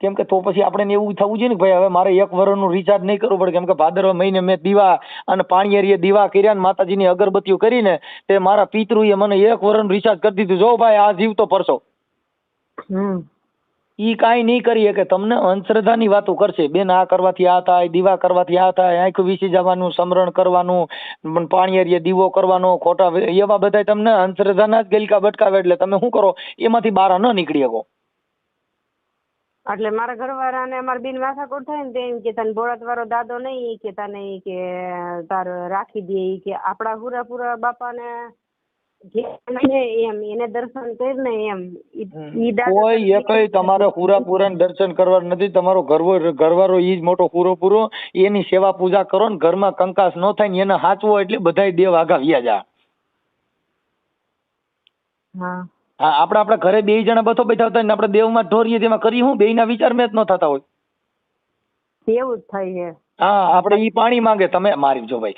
કેમ કે તો પછી આપણે એવું થવું જોઈએ ને ભાઈ હવે મારે એક વર્ષનું રિચાર્જ નહીં કરવું પડે. કેમ કે ભાદરવા મહિને મેં દીવા અને પાણીએરીએ દીવા કર્યા ને માતાજીની અગરબત્તીઓ કરીને તે મારા પિતૃએ મને એક વર્ષનું રિચાર્જ કરી દીધું. જો ભાઈ આ જીવતો પરસો. ઈ કાંઈ નહીં કરીએ કે તમને અંધશ્રદ્ધાની વાતો કરશે. બેન આ કરવાથી આ થાય દીવા કરવાથી આ થાય આંખ વીસી જવાનું સમરણ કરવાનું પાણી પાણીએરીએ દીવો કરવાનો ખોટા એવા બધા તમને અંધશ્રદ્ધાના જ ગલકા બટકાવે. એટલે તમે શું કરો? એમાંથી બહાર ન નીકળી શકો. એટલે મારા ઘરવાળાને અમારા બેન માથાકૂટ થાય ને તો એમ કે તને બોળાત વાળો દાદો નહીં કે તને કે તાર રાખી દે કે આપણા પૂરા પૂરા બાપાને એમ એને દર્શન કરીને એમ ઈ ઈ દાદા કોઈ એકય તમારે પૂરા પૂરા દર્શન કરવા નથી તમારો ઘરવો ઘરવાળો ઈ જ મોટો પૂરો પૂરો એની સેવા પૂજા કરો ને ઘરમાં કંકાસ ન થાય ને એને હાચવો એટલે બધાય દેવ આગા વ્યા જા. હા. હા આપણે આપણા ઘરે બે જણા બધો બેઠા હતા ને આપણે દેવમાં ઢોરીએ તેમાં કરી હું બેયના વિચાર મેચ ન થતા હોય. એવું જ થાય છે. હા આપણે ઈ પાણી માંગે તમે મારી જો ભાઈ